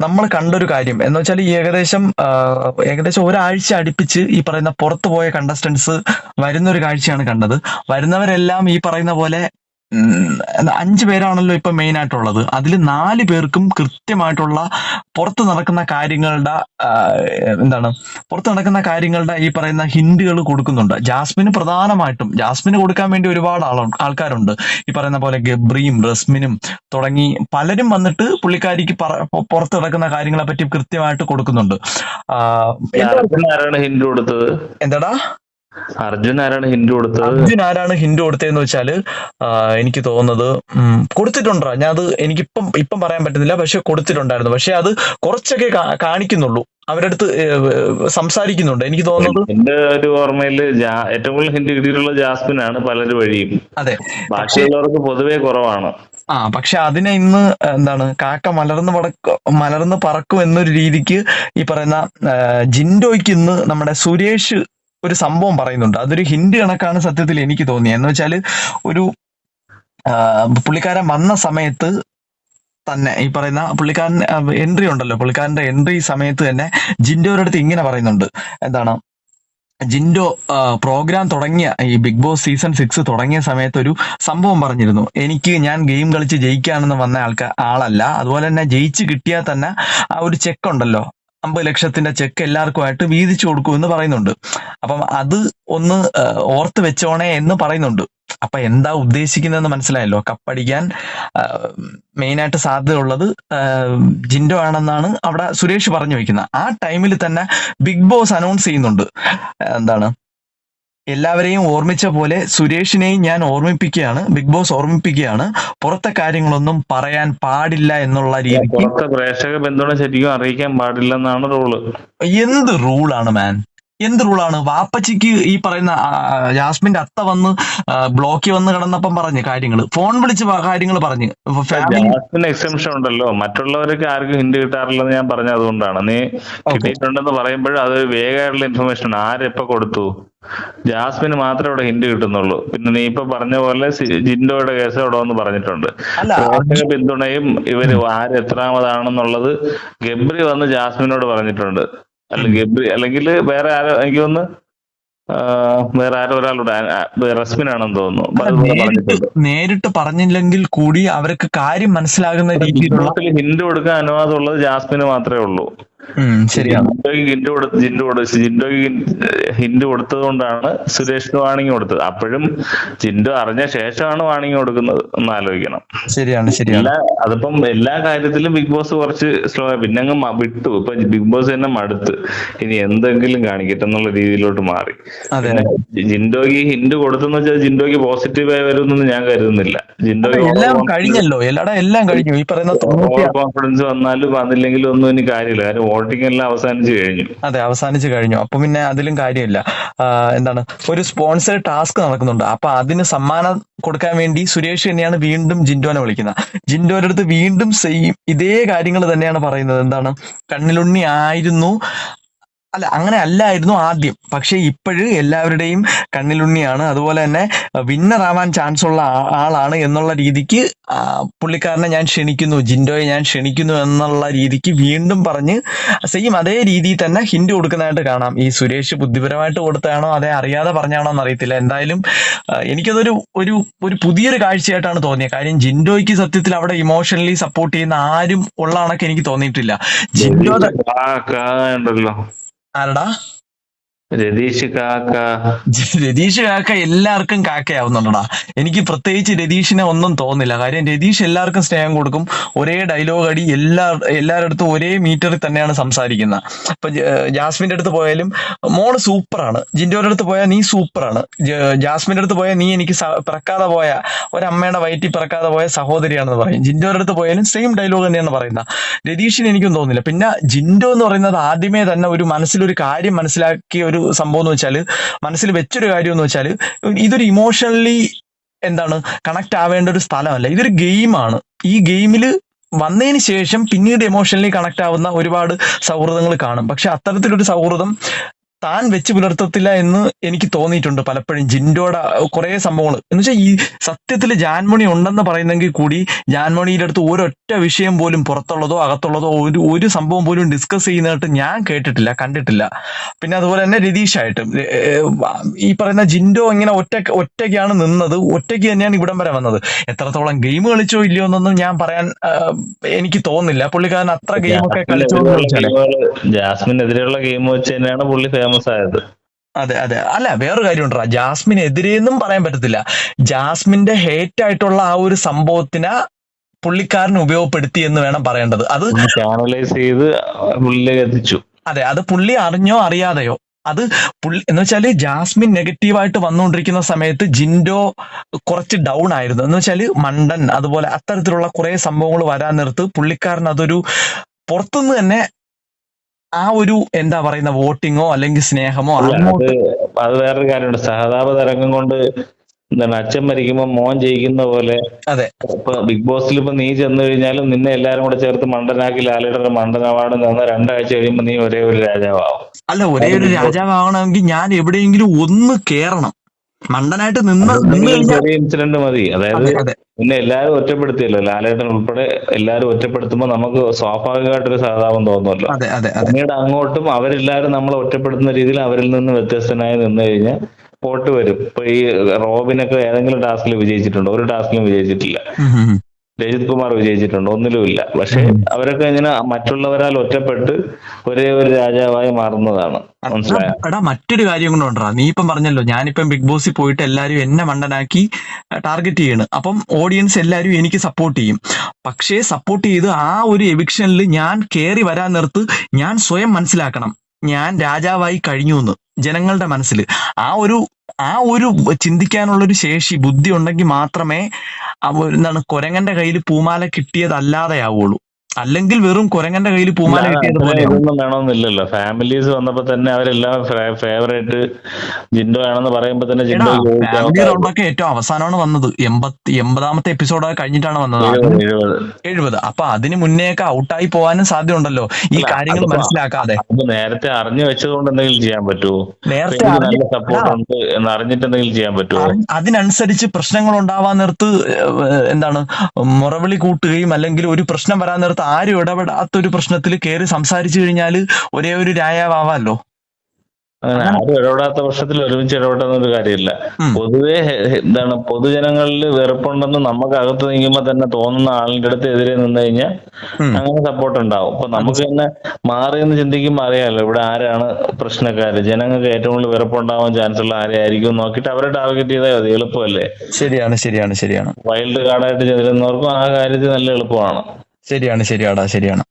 നമ്മൾ കണ്ടൊരു കാര്യം. എന്ന് വെച്ചാൽ ഈ ഏകദേശം ഏകദേശം ഒരാഴ്ച അടുപ്പിച്ച് ഈ പറയുന്ന പുറത്തു പോയ കണ്ടസ്റ്റൻസ് വരുന്ന ഒരു കാഴ്ചയാണ് കണ്ടത്. വരുന്നവരെല്ലാം ഈ പറയുന്ന പോലെ അഞ്ച് പേരാണല്ലോ ഇപ്പൊ മെയിൻ ആയിട്ടുള്ളത്. അതിൽ നാല് പേർക്കും കൃത്യമായിട്ടുള്ള പുറത്ത് നടക്കുന്ന കാര്യങ്ങളുടെ എന്താണ് പുറത്ത് നടക്കുന്ന കാര്യങ്ങളുടെ ഈ പറയുന്ന ഹിന്റുകൾ കൊടുക്കുന്നുണ്ട്. ജാസ്മിന് പ്രധാനമായിട്ടും ജാസ്മിന് കൊടുക്കാൻ വേണ്ടി ഒരുപാട് ആൾ ആൾക്കാരുണ്ട്. ഈ പറയുന്ന പോലെ ഗബ്രിയും റസ്മിനും തുടങ്ങി പലരും വന്നിട്ട് പുള്ളിക്കാരിക്ക് പുറത്ത് നടക്കുന്ന കാര്യങ്ങളെ പറ്റി കൃത്യമായിട്ട് കൊടുക്കുന്നുണ്ട്. എന്താടാ? അർജുൻ ആരാണ് ഹിന്റ് കൊടുത്തത്? അർജുൻ ആരാണ് ഹിന്റ് കൊടുത്തതെന്ന് വെച്ചാൽ എനിക്ക് തോന്നുന്നത് കൊടുത്തിട്ടുണ്ടോ? ഞാൻ അത് എനിക്കിപ്പം ഇപ്പം പറയാൻ പറ്റുന്നില്ല പക്ഷെ കൊടുത്തിട്ടുണ്ടായിരുന്നു. പക്ഷെ അത് കുറച്ചൊക്കെ കാണിക്കുന്നുള്ളൂ. അവരുടെ അടുത്ത് സംസാരിക്കുന്നുണ്ട്. എനിക്ക് തോന്നുന്നത് എന്റെ ഒരു ഓർമ്മയിൽ ഏറ്റവും കൂടുതൽ ഹിന്റ് കിട്ടിയിട്ടുള്ള ജാസ്മിൻ ആണ് പലരും വഴിയും. അതെ. ബാക്കിയുള്ളവർക്ക് പൊതുവെ കുറവാണ്. ആ പക്ഷെ അതിനെ ഇന്ന് എന്താണ് കാക്ക മലർന്ന് പടക്ക മലർന്ന് പറക്കും എന്നൊരു രീതിക്ക് ഈ പറയുന്ന ജിൻഡോയ്ക്ക് ഇന്ന് നമ്മുടെ സുരേഷ് ഒരു സംഭവം പറയുന്നുണ്ട്. അതൊരു ഹിന്റ് കണക്കാണ് സത്യത്തിൽ എനിക്ക് തോന്നിയത് എന്ന് വെച്ചാൽ ഒരു പുള്ളിക്കാരൻ വന്ന സമയത്ത് തന്നെ ഈ പറയുന്ന പുള്ളിക്കാരൻ എൻട്രി ഉണ്ടല്ലോ. പുള്ളിക്കാരന്റെ എൻട്രി സമയത്ത് തന്നെ ജിൻഡോയുടെ അടുത്ത് ഇങ്ങനെ പറയുന്നുണ്ട്. എന്താണ്? ജിൻഡോ പ്രോഗ്രാം തുടങ്ങിയ ഈ ബിഗ് ബോസ് സീസൺ സിക്സ് തുടങ്ങിയ സമയത്ത് ഒരു സംഭവം പറഞ്ഞിരുന്നു. എനിക്ക് ഞാൻ ഗെയിം കളിച്ച് ജയിക്കാണെന്ന് വന്ന ആൾക്കാർ ആളല്ല. അതുപോലെ തന്നെ ജയിച്ച് കിട്ടിയാൽ തന്നെ ആ ഒരു ചെക്ക് ഉണ്ടല്ലോ. അമ്പത് ലക്ഷത്തിന്റെ ചെക്ക് എല്ലാവർക്കുമായിട്ട് വീതിച്ചു കൊടുക്കുമെന്ന് പറയുന്നുണ്ട്. അപ്പം അത് ഒന്ന് ഓർത്ത് വെച്ചോണേ എന്ന് പറയുന്നുണ്ട്. അപ്പൊ എന്താ ഉദ്ദേശിക്കുന്നതെന്ന് മനസ്സിലായല്ലോ. കപ്പടിക്കാൻ മെയിനായിട്ട് സാധ്യതയുള്ളത് ജിൻഡോ ആണെന്നാണ് അവിടെ സുരേഷ് പറഞ്ഞു വെക്കുന്നത് ആ ടൈമിൽ തന്നെ ബിഗ് ബോസ് അനൗൺസ് ചെയ്യുന്നുണ്ട്. എന്താണ്? എല്ലാവരെയും ഓർമ്മിച്ച പോലെ സുരേഷിനെയും ഞാൻ ഓർമ്മിപ്പിക്കുകയാണ് ബിഗ് ബോസ് ഓർമ്മിപ്പിക്കുകയാണ്. പുറത്തെ കാര്യങ്ങളൊന്നും പറയാൻ പാടില്ല എന്നുള്ള രീതി പ്രേക്ഷക ബന്ധുവിനെ ശരിക്കും അറിയിക്കാൻ പാടില്ലെന്നാണ് റൂൾ എന്ത് റൂളാണ് മാൻ എന്ത് റൂളാണ് വാപ്പച്ചിക്ക് ഈ പറയുന്ന ജാസ്മിന്റെ അത്ത വന്ന് ബ്ലോക്കിൽ വന്ന് കിടന്നപ്പം പറഞ്ഞ് കാര്യങ്ങൾ ഫോൺ വിളിച്ച് കാര്യങ്ങൾ പറഞ്ഞ്. എക്സംഷൻ ഉണ്ടല്ലോ. മറ്റുള്ളവർക്ക് ആർക്കും ഹിന്റ് കിട്ടാറില്ലെന്ന് ഞാൻ പറഞ്ഞ അതുകൊണ്ടാണ്. നീ കിട്ടിയിട്ടുണ്ടെന്ന് പറയുമ്പോൾ അത് വേഗമായിട്ടുള്ള ഇൻഫർമേഷൻ ആണ്. ആരെപ്പോ കൊടുത്തു? ജാസ്മിന് മാത്രമേ ഇവിടെ ഹിന്റ് കിട്ടുന്നുള്ളൂ. പിന്നെ നീ ഇപ്പൊ പറഞ്ഞ പോലെ ജിൻഡോയുടെ കേസ് അവിടെ വന്ന് പറഞ്ഞിട്ടുണ്ട്. പിന്തുണയും ഇവർ ആര് എത്രാമതാണെന്നുള്ളത് ഗബ്രി വന്ന് ജാസ്മിനോട് പറഞ്ഞിട്ടുണ്ട്. അല്ല ഗബ്രി അല്ലെങ്കിൽ വേറെ ആരോ എനിക്ക് തോന്നുന്നു ആ, വേറെ ആരോ ഒരാളുടെ റസ്മിനാണെന്ന് തോന്നുന്നു. നേരിട്ട് പറഞ്ഞില്ലെങ്കിൽ കൂടി അവർക്ക് കാര്യം മനസ്സിലാകുന്ന രീതിയിലുള്ള ഹിന്റ് കൊടുക്കാൻ അനുവാദമുള്ളത് ജാസ്മിന് മാത്രമേ ഉള്ളൂ. ജിൻഡോയ്ക്ക് ഹിന്റ് കൊടുത്ത് ജിൻഡോ കൊടുത്ത് ജിൻഡോയ്ക്ക് ഹിന്റ് കൊടുത്തത് കൊണ്ടാണ് സുരേഷിന് വാണിംഗ് കൊടുത്തത്. അപ്പോഴും ജിൻഡോ അറിഞ്ഞ ശേഷമാണ് വാണിംഗ് കൊടുക്കുന്നത് എന്ന് ആലോചിക്കണം. ശരിയാണ് ശരിയാണ്. അതിപ്പം എല്ലാ കാര്യത്തിലും ബിഗ് ബോസ് കുറച്ച് സ്ലോ പിന്നെ അങ്ങ് വിട്ടു. ഇപ്പൊ ബിഗ് ബോസ് തന്നെ മടുത്ത്. ഇനി എന്തെങ്കിലും കാണിക്കട്ടെ എന്നുള്ള രീതിയിലോട്ട് മാറി. ജിൻഡോയ്ക്ക് ഹിന്റ് കൊടുത്തെന്ന് വെച്ചാൽ ജിൻഡോയ്ക്ക് പോസിറ്റീവായി വരുമെന്നൊന്നും ഞാൻ കരുതുന്നില്ല. ജിൻഡോയ്ക്ക് എല്ലാം കഴിഞ്ഞല്ലോ. എല്ലാം കഴിഞ്ഞു. ഈ പറയുന്ന കോൺഫിഡൻസ് വന്നാലും വന്നില്ലെങ്കിലും ഒന്നും ഇനി കാര്യമില്ല. കാര്യം വോട്ടിംഗ് എല്ലാം അവസാനിച്ചു കഴിഞ്ഞു. അതെ അവസാനിച്ചു കഴിഞ്ഞു. അപ്പൊ പിന്നെ അതിലും കാര്യമില്ല. എന്താണ് ഒരു സ്പോൺസർ ടാസ്ക് നടക്കുന്നുണ്ട്. അപ്പൊ അതിന് സമ്മാനം കൊടുക്കാൻ വേണ്ടി സുരേഷ് തന്നെയാണ് വീണ്ടും ജിൻഡോനെ വിളിക്കുന്നത്. ജിൻഡോന്റെ അടുത്ത് വീണ്ടും സെയിം ഇതേ കാര്യങ്ങൾ തന്നെയാണ് പറയുന്നത്. എന്താണ് കണ്ണിലുണ്ണി ആയിരുന്നു. അല്ല അങ്ങനെ അല്ലായിരുന്നു ആദ്യം. പക്ഷേ ഇപ്പോഴ് എല്ലാവരുടെയും കണ്ണിലുണ്ണിയാണ്. അതുപോലെ തന്നെ വിന്നർ ആവാൻ ചാൻസ് ഉള്ള ആളാണ് എന്നുള്ള രീതിക്ക് പുള്ളിക്കാരനെ ഞാൻ ക്ഷണിക്കുന്നു. ജിൻഡോയെ ഞാൻ ക്ഷണിക്കുന്നു എന്നുള്ള രീതിക്ക് വീണ്ടും പറഞ്ഞ് സെയിം അതേ രീതിയിൽ തന്നെ ഹിന്റ് കൊടുക്കുന്നതായിട്ട് കാണാം. ഈ സുരേഷ് ബുദ്ധിപരമായിട്ട് കൊടുത്തതാണോ അതേ അറിയാതെ പറഞ്ഞാണോ എന്ന് അറിയത്തില്ല എന്തായാലും എനിക്കതൊരു ഒരു ഒരു പുതിയൊരു കാഴ്ചയായിട്ടാണ് തോന്നിയത്. കാര്യം ജിൻഡോയ്ക്ക് സത്യത്തിൽ അവിടെ ഇമോഷണലി സപ്പോർട്ട് ചെയ്യുന്ന ആരും ഉള്ള കണക്ക് എനിക്ക് തോന്നിയിട്ടില്ല. ജിൻഡോ ആരടാ രതീഷ് കാക്ക. രതീഷ് കാക്ക എല്ലാവർക്കും കാക്കയാവുന്നുണ്ടടാ. എനിക്ക് പ്രത്യേകിച്ച് രതീഷിനെ ഒന്നും തോന്നില്ല കാര്യം രതീഷ് എല്ലാവർക്കും സ്നേഹം കൊടുക്കും. ഒരേ ഡയലോഗ് അടി എല്ലാ എല്ലാവരുടെ ഒരേ മീറ്ററിൽ തന്നെയാണ് സംസാരിക്കുന്നത്. ഇപ്പൊ ജ- ജാസ്മിന്റെ അടുത്ത് പോയാലും മോൾ സൂപ്പറാണ്. ജിൻഡോയുടെ അടുത്ത് പോയാൽ നീ സൂപ്പറാണ്. ജാസ്മിന്റെ അടുത്ത് പോയാൽ നീ എനിക്ക് പിറക്കാതെ പോയ ഒരമ്മയുടെ വയറ്റിൽ പിറക്കാതെ പോയ സഹോദരിയാണെന്ന് പറയും. ജിൻഡോയുടെ അടുത്ത് പോയാലും സെയിം ഡയലോഗ് തന്നെയാണ് പറയുന്നത്. രതീഷിന് എനിക്കും തോന്നുന്നില്ല. പിന്നെ ജിൻഡോ എന്ന് പറയുന്നത് ആദ്യമേ തന്നെ ഒരു മനസ്സിലൊരു കാര്യം മനസ്സിലാക്കിയ ഒരു സംഭവം എന്ന് വെച്ചാൽ മനസ്സിൽ വെച്ചൊരു കാര്യം എന്ന് വെച്ചാൽ ഇതൊരു ഇമോഷണലി എന്താണ് കണക്ട് ആവേണ്ട ഒരു സ്ഥലമല്ല. ഇതൊരു ഗെയിമാണ് ഈ ഗെയിമിൽ വന്നതിന് ശേഷം പിന്നീട് ഇമോഷണലി കണക്ട് ആവുന്ന ഒരുപാട് സൗഹൃദങ്ങൾ കാണും. പക്ഷെ അത്തരത്തിലൊരു സൗഹൃദം താൻ വെച്ച് പുലർത്തത്തില്ല എന്ന് എനിക്ക് തോന്നിയിട്ടുണ്ട് പലപ്പോഴും ജിൻഡോയുടെ കുറെ സംഭവങ്ങൾ. എന്ന് വെച്ചാൽ ഈ സത്യത്തിൽ ജാൻമണി ഉണ്ടെന്ന് പറയുന്നെങ്കിൽ കൂടി ജാൻമണിയുടെ അടുത്ത് ഒരൊറ്റ വിഷയം പോലും പുറത്തുള്ളതോ അകത്തുള്ളതോ ഒരു ഒരു സംഭവം പോലും ഡിസ്കസ് ചെയ്യുന്നതായിട്ട് ഞാൻ കേട്ടിട്ടില്ല കണ്ടിട്ടില്ല. പിന്നെ അതുപോലെ തന്നെ രതീഷായിട്ടും ഈ പറയുന്ന ജിൻഡോ ഇങ്ങനെ ഒറ്റ ഒറ്റയ്ക്കാണ് നിന്നത് ഒറ്റയ്ക്ക് തന്നെയാണ് ഇവിടം വരെ വന്നത്. എത്രത്തോളം ഗെയിം കളിച്ചോ ഇല്ലയോ എന്നൊന്നും ഞാൻ പറയാൻ എനിക്ക് തോന്നുന്നില്ല. പുള്ളിക്കാരൻ അത്ര ഗെയിമൊക്കെ കളിച്ചോ ജാസ്മിനെതിരെയുള്ള ഗെയിം വെച്ച് തന്നെയാണ് പുള്ളി ഫേമസ് ആയത് അതെ അതെ. അല്ല വേറൊരു കാര്യമുണ്ടാ ജാസ്മിനെതിരെയെന്നും പറയാൻ പറ്റത്തില്ല. ജാസ്മിന്റെ ഹേറ്റ് ആയിട്ടുള്ള ആ ഒരു സംഭവത്തിനെ പുള്ളിക്കാരൻ ഉപയോഗപ്പെടുത്തി എന്ന് വേണം പറയേണ്ടത്. അത് ചാനലൈസ് ചെയ്ത് പുള്ളിയിലേക്ക് എത്തിച്ചു അതെ അത് പുള്ളി അറിഞ്ഞോ അറിയാതെയോ? അത് പുള്ളി എന്ന് വെച്ചാൽ ജാസ്മിൻ നെഗറ്റീവായിട്ട് വന്നുകൊണ്ടിരിക്കുന്ന സമയത്ത് ജിൻഡോ കുറച്ച് ഡൗൺ ആയിരുന്നു. എന്ന് വെച്ചാൽ മണ്ടൻ അതുപോലെ അത്തരത്തിലുള്ള കുറെ സംഭവങ്ങൾ വരാൻ നിർത്ത് പുള്ളിക്കാരൻ അതൊരു പുറത്തുനിന്ന് തന്നെ ആ ഒരു എന്താ പറയുന്ന വോട്ടിങ്ങോ അല്ലെങ്കിൽ സ്നേഹമോ അത് വേറൊരു കാര്യമുണ്ട്. സഹതാപ തരംഗം കൊണ്ട് എന്താണ് അച്ഛൻ മരിക്കുമ്പോ മോൻ ജയിക്കുന്ന പോലെ അതെ. ഇപ്പൊ ബിഗ് ബോസിൽ ഇപ്പൊ നീ ചെന്ന് കഴിഞ്ഞാലും നിന്നെ എല്ലാരും കൂടെ ചേർത്ത് മണ്ടനാക്കി ലാലേട്ടന്റെ മണ്ടൻ അവാർഡ് തന്ന രണ്ടാഴ്ച കഴിയുമ്പോ നീ ഒരേ ഒരു രാജാവാവും. അല്ല ഒരേ ഒരു രാജാവാകണമെങ്കിൽ ഞാൻ എവിടെയെങ്കിലും ഒന്ന് കേറണം. മണ്ടനായിട്ട് നിന്ന് ചെറിയ ഇൻസിഡന്റ് മതി. അതായത് അതെ അതെ. പിന്നെ എല്ലാരും ഒറ്റപ്പെടുത്തിയല്ലോ. ലാലേട്ടൻ ഉൾപ്പെടെ എല്ലാരും ഒറ്റപ്പെടുത്തുമ്പോ നമുക്ക് സ്വാഭാവികമായിട്ടൊരു സഹതാപം തോന്നുമല്ലോ. പിന്നീട് അങ്ങോട്ടും അവരെല്ലാരും നമ്മളെ ഒറ്റപ്പെടുത്തുന്ന രീതിയിൽ അവരിൽ നിന്ന് വ്യത്യസ്തനായി നിന്ന് കഴിഞ്ഞാൽ പോട്ട് വരും. ഇപ്പൊ ഈ റോബിനൊക്കെ ഏതെങ്കിലും ടാസ്കിൽ വിജയിച്ചിട്ടുണ്ടോ? ഒരു ടാസ്കിലും വിജയിച്ചിട്ടില്ല. രജിത് കുമാർ വിജയിച്ചിട്ടുണ്ട്. ഒന്നിലുമില്ല പക്ഷെ അവരൊക്കെ ഇങ്ങനെ മറ്റുള്ളവരാൽ ഒറ്റപ്പെട്ട് ഒരേ ഒരു രാജാവായി മാറുന്നതാണ്. എടാ, മറ്റൊരു കാര്യം കൊണ്ടുണ്ടാ നീ ഇപ്പം പറഞ്ഞല്ലോ ഞാനിപ്പം ബിഗ് ബോസിൽ പോയിട്ട് എല്ലാരും എന്നെ മണ്ടനാക്കി ടാർഗറ്റ് ചെയ്യാണ്. അപ്പം ഓഡിയൻസ് എല്ലാരും എനിക്ക് സപ്പോർട്ട് ചെയ്യും. പക്ഷേ സപ്പോർട്ട് ചെയ്ത് ആ ഒരു എവിക്ഷനിൽ ഞാൻ കയറി വരാൻ നിർത്ത് ഞാൻ സ്വയം മനസ്സിലാക്കണം. ഞാൻ രാജാവായി കഴിഞ്ഞു എന്ന് ജനങ്ങളുടെ മനസ്സിൽ ആ ഒരു ആ ഒരു ചിന്തിക്കാനുള്ള ഒരു ശേഷി ബുദ്ധി ഉണ്ടെങ്കിൽ മാത്രമേ എന്താണ് കൊരങ്ങന്റെ കയ്യിൽ പൂമാല കിട്ടിയതല്ലാതെ ആവുള്ളൂ അല്ലെങ്കിൽ വെറും കുരങ്ങന്റെ കയ്യിൽ പൂമാല ഇതൊന്നും വേണമെന്നില്ലല്ലോ. ഫാമിലീസ് വന്നപ്പോ തന്നെ അവരെല്ലാം ഫേവറേറ്റ് ജിൻഡോ ആണെന്ന് പറയുമ്പോ തന്നെ ജിൻഡോ ഫാമിലി റൗണ്ടൊക്കെ ഏറ്റവും അവസാനമാണ് വന്നത്. എൺപത്തി എൺപതാമത്തെ എപ്പിസോഡ് കഴിഞ്ഞിട്ടാണ് വന്നത്. എഴുപത് അപ്പൊ അതിന് മുന്നേയൊക്കെ ഔട്ടായി പോകാനും സാധ്യതയുണ്ടല്ലോ. ഈ കാര്യങ്ങൾ മനസ്സിലാക്കാതെ. നേരത്തെ അറിഞ്ഞു വെച്ചതുകൊണ്ട് എന്തെങ്കിലും ചെയ്യാൻ പറ്റുമോ നേരത്തെ നല്ല സപ്പോർട്ട് ഉണ്ട് എന്ന് അറിഞ്ഞിട്ട് എന്തെങ്കിലും ചെയ്യാൻ പറ്റുമോ അതിനനുസരിച്ച് പ്രശ്നങ്ങൾ ഉണ്ടാവാൻ നിർത്ത് എന്താണ് മുറവിളി കൂട്ടുകയും അല്ലെങ്കിൽ ഒരു പ്രശ്നം വരാൻ നേരത്ത് ആരും ഇടപെടാത്ത ഒരു പ്രശ്നത്തിൽ കയറി സംസാരിച്ചു കഴിഞ്ഞാൽ ഒരേ ഒരു രായാവാമല്ലോ അങ്ങനെ ആരും ഇടപെടാത്ത പക്ഷത്തിൽ ഒരുമിച്ച് ഇടപെടുന്ന ഒരു കാര്യമില്ല. പൊതുവെ എന്താണ് പൊതുജനങ്ങളിൽ വെറുപ്പുണ്ടെന്ന് നമുക്ക് അകത്ത് നീങ്ങുമ്പോ തന്നെ തോന്നുന്ന ആളിന്റെ അടുത്ത് എതിരെ നിന്ന് കഴിഞ്ഞാൽ അങ്ങനെ സപ്പോർട്ട് ഉണ്ടാവും അപ്പൊ നമുക്ക് തന്നെ മാറി എന്ന് ചിന്തിക്കുമ്പോൾ അറിയാലോ ഇവിടെ ആരാണ് പ്രശ്നക്കാര്? ജനങ്ങൾക്ക് ഏറ്റവും കൂടുതൽ വെറുപ്പുണ്ടാവാൻ ചാൻസ് ഉള്ള ആരെയായിരിക്കും നോക്കിയിട്ട് അവരെ ടാർഗറ്റ് ചെയ്താൽ മതി എളുപ്പമല്ലേ? ശരിയാണ് ശരിയാണ് ശരിയാണ്. വൈൽഡ് കാർഡായിട്ട് ചെല്ലുന്നവർക്കും ആ കാര്യത്തിൽ നല്ല എളുപ്പമാണ്. ശരിയാണ് ശരിയാടാ ശരിയാണ്.